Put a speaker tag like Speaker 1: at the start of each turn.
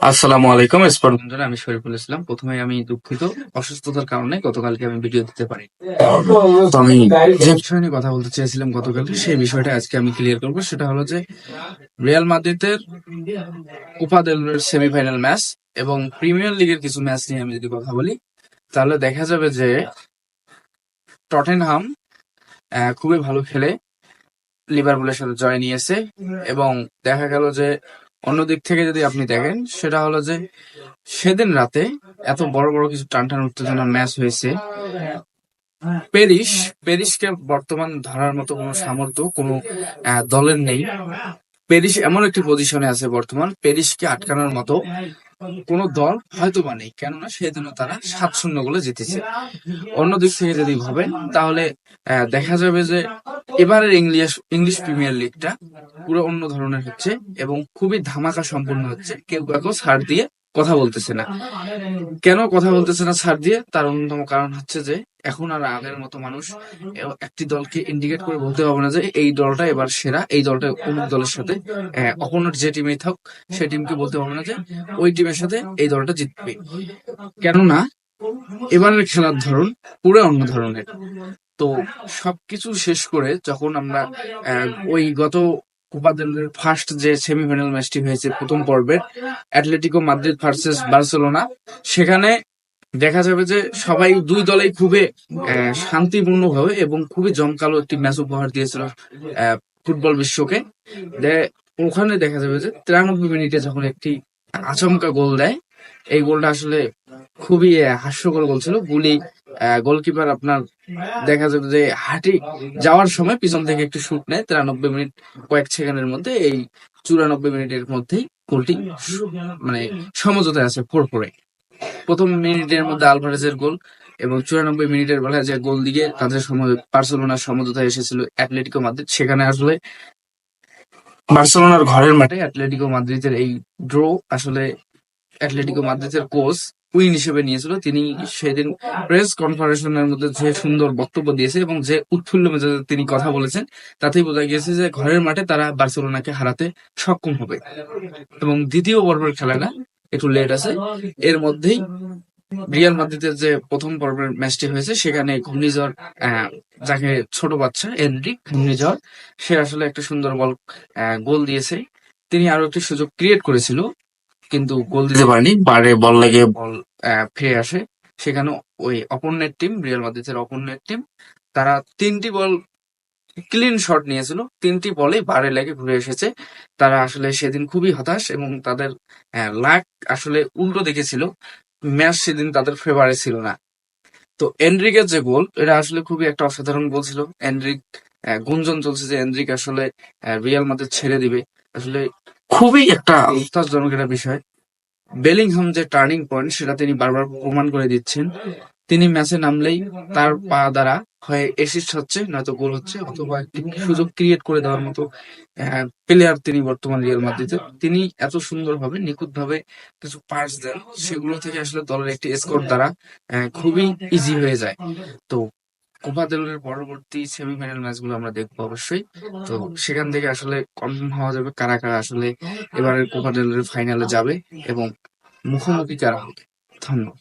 Speaker 1: আসসালামু আলাইকুম স্পট বন্ধুরা আমি শরীফুল ইসলাম। প্রথমে আমি দুঃখিত অসুস্থতার কারণে গতকালকে আমি ভিডিও দিতে পারি। তো আমি যে বিষয় নিয়ে কথা বলতে চেয়েছিলাম গতকালকে সেই বিষয়টা আজকে আমি ক্লিয়ার করব। সেটা হলো যে রিয়াল মাদ্রিদের কোপা দেল সেমিফাইনাল ম্যাচ এবং প্রিমিয়ার লিগের কিছু ম্যাচ নিয়ে আমি যদি কথা বলি তাহলে দেখা যাবে যে টটেনহাম খুবই ভালো খেলে লিভারপুলের সাথে জয় নিয়েছে এবং দেখা গেল যে অন্য দিক থেকে যদি আপনি দেখেন, সেটা হলো যে সেদিন রাতে এত বড় বড় কিছু টানটান উত্তেজনার ম্যাচ হয়েছে। প্যারিস, প্যারিসকে বর্তমান ধরার মতো কোনো সামর্থ্য কোনো দলের নেই। প্যারিস এমন একটি পজিশনে আছে বর্তমান। প্যারিসকে আটকানোর মতো কোনো দল হয়তো বা নেই, কেননা সেদিন তারা সাত শূন্য গোলে জিতেছে। অন্য দিক থেকে যদি ভাবেন, তাহলে দেখা যাবে যে এবারের ইংলিশ ইংলিশ প্রিমিয়ার লিগটা পুরো অন্য ধরনের হচ্ছে এবং খুবই ধামাকা সম্পূর্ণ হচ্ছে। কেউ কাউকে ছাড় দিয়ে কথা বলতেছে না। কেন কথা বলতেছে না ছাড় দিয়ে? তার অন্যতম কারণ হচ্ছে যে এখন আর আগের মতো মানুষ একটি দলকে ইন্ডিকেট করে বলতে পারবে না যে এই দলটা এবার সেরা, এই দলটা অমুক দলের সাথে অপোনেন্ট যে টিমে থাক সেই টিমকে বলতে পারবে না যে ওই টিমের সাথে এই দলটা জিতবে। কেননা, এবারের খেলার ধরন পুরো অন্য ধরনের। তো সবকিছু শেষ করে যখন আমরা ওই গত কোপা ফার্স্ট যে সেমিফাইনাল ম্যাচটি হয়েছে প্রথম পর্বের অ্যাটলেটিকো মাদ্রিদ ভার্সেস বার্সেলোনা সেখানে দেখা যাবে যে সবাই দুই দলেই খুবই আহ, শান্তিপূর্ণভাবে এবং খুবই জমকালো একটি ম্যাচ উপহার দিয়েছিল ফুটবল বিশ্বকে। ওখানে দেখা যাবে যে তিরানব্বই মিনিটে যখন একটি আচমকা গোল দেয় এই গোলটা আসলে খুবই হাস্যকর গোল ছিল। গুলি গোলকিপার আপনার দেখা যাবে যে হাঁটি যাওয়ার সময় পিছন থেকে একটু শুট নেয়। তিরানব্বই মিনিট কয়েক সেকেন্ডের মধ্যে এই চুরানব্বই মিনিটের মধ্যেই গোলটি মানে সমঝোতায় আছে ফোর ফোরে। প্রথম মিনিটের মধ্যে আলভারেজের গোল এবং চুরানব্বই মিনিটের বেলায় যে গোল দিয়ে তাদের সময় বার্সেলোনার সমঝোতায় এসেছিল অ্যাটলেটিকো মাদ্রিদ। সেখানে আসলে বার্সেলোনার ঘরের মাঠে অ্যাটলেটিকো মাদ্রিদের এই ড্র আসলে অ্যাটলেটিকো মাদ্রিদের কোচ উইন হিসেবে নিয়েছিল। তিনি সেদিন প্রেস কনফারেন্সের মধ্যে যে সুন্দর বক্তব্য দিয়েছে এবং যে উৎফুল্ল মেজাজে তিনি কথা বলেছেন, তাতেই বোঝা গিয়েছে যে ঘরের মাঠে তারা বার্সেলোনাকে হারাতে সক্ষম হবে। এবং দ্বিতীয় পর্বের খেলাটা একটু লেট আছে। এর মধ্যেই রিয়াল মাদ্রিদের যে প্রথম পর্বের ম্যাচটি হয়েছে, সেখানে ঘূর্ণিঝড় যাকে ছোট বাচ্চা এনরিক ঘূর্ণিঝড়, সে আসলে একটা সুন্দর বল গোল দিয়েছে। তিনি আরও একটি সুযোগ ক্রিয়েট করেছিল, কিন্তু গোল দিতে পারেনি। বারে বল লেগে বল ফিরে আসে। সেখানে ওই অপোনেন্ট টিম রিয়াল মাদ্রিদের অপোনেন্ট টিম তারা তিনটি বল ক্লিন শট নিয়েছিল। তিনটি বলে বারে লেগে ঘুরে এসেছে। তারা আসলে সেদিন খুবই হতাশ এবং তাদের লাক আসলে উল্টো দেখেছিল ম্যাচ সেদিন তাদের ফেভারে ছিল না। তো এনরিকের যে গোল এটা আসলে খুবই একটা অসাধারণ গোল ছিল। এনরিক আহ, গুঞ্জন চলছে যে এন্ড্রিক আসলে আহ, রিয়াল মাদ্রিদ ছেড়ে দিবে। আসলে খুবই একটা হতাশজনক একটা বিষয়। বেলিংহাম যে টার্নিং পয়েন্ট সেটা তিনি বারবার প্রমাণ করে দিচ্ছেন। তিনি ম্যাচে নামলেই তার পা দ্বারা হয় এসিস্ট হচ্ছে, নয়তো গোল হচ্ছে অথবা একটি সুযোগ ক্রিয়েট করে দেওয়ার মতো প্লেয়ার তিনি বর্তমান রিয়াল মাদ্রিদে তিনি এত সুন্দরভাবে, নিখুঁতভাবে কিছু পাস দেন, সেগুলো থেকে আসলে দলের একটি স্কোর দ্বারা খুবই ইজি হয়ে যায়। তো কোপা দেলের পরবর্তী সেমিফাইনাল ম্যাচগুলো আমরা দেখব অবশ্যই। তো সেখান থেকে আসলে কনফার্ম হওয়া যাবে কারা কারা আসলে এবারের কোপা দেলের ফাইনালে যাবে এবং মুখোমুখি কারা হবে। ধন্যবাদ।